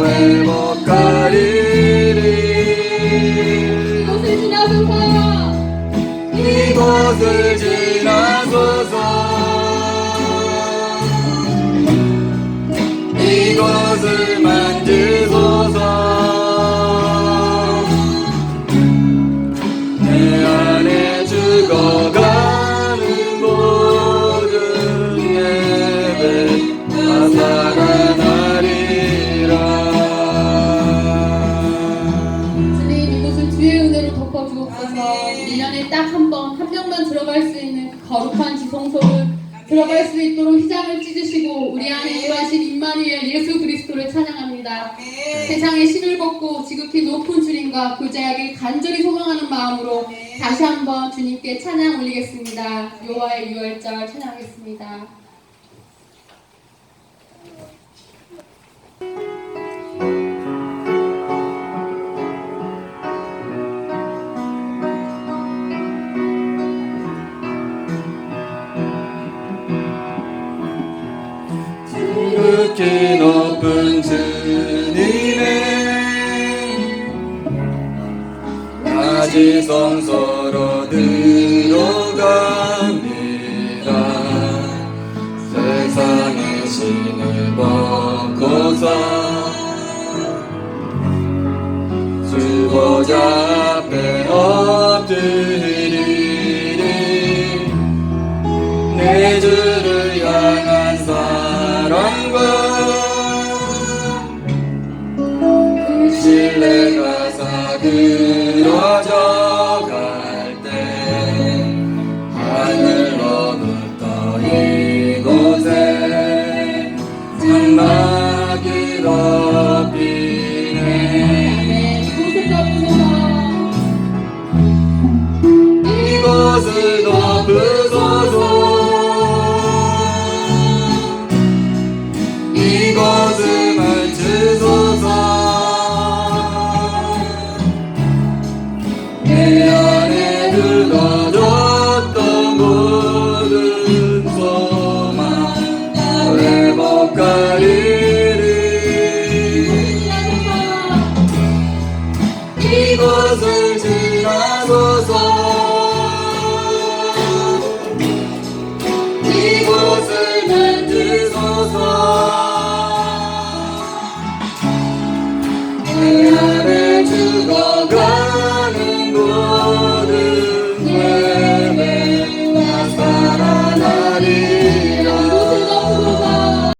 이곳을 지나소서. 이곳을 지나소서 딱 한 번 한 명만 들어갈 수 있는 그 거룩한 지성소를 들어갈 수 있도록 휘장을 찢으시고 우리 안에 임하신 임마누엘 예수 그리스도를 찬양합니다. 세상의 신을 벗고 지극히 높은 주님과 교제하길 간절히 소망하는 마음으로 다시 한번 주님께 찬양 올리겠습니다. 요하의 유월절 찬양하겠습니다 높기 높은 주님의 낮이 성서로 들어갑니다. 세상의 신을 벗고서 주보자 앞에 엎드리니 내 주를 들어져 갈 때 하늘로부터 이곳에 장막이 덮이네. 이곳을 덮은 Google.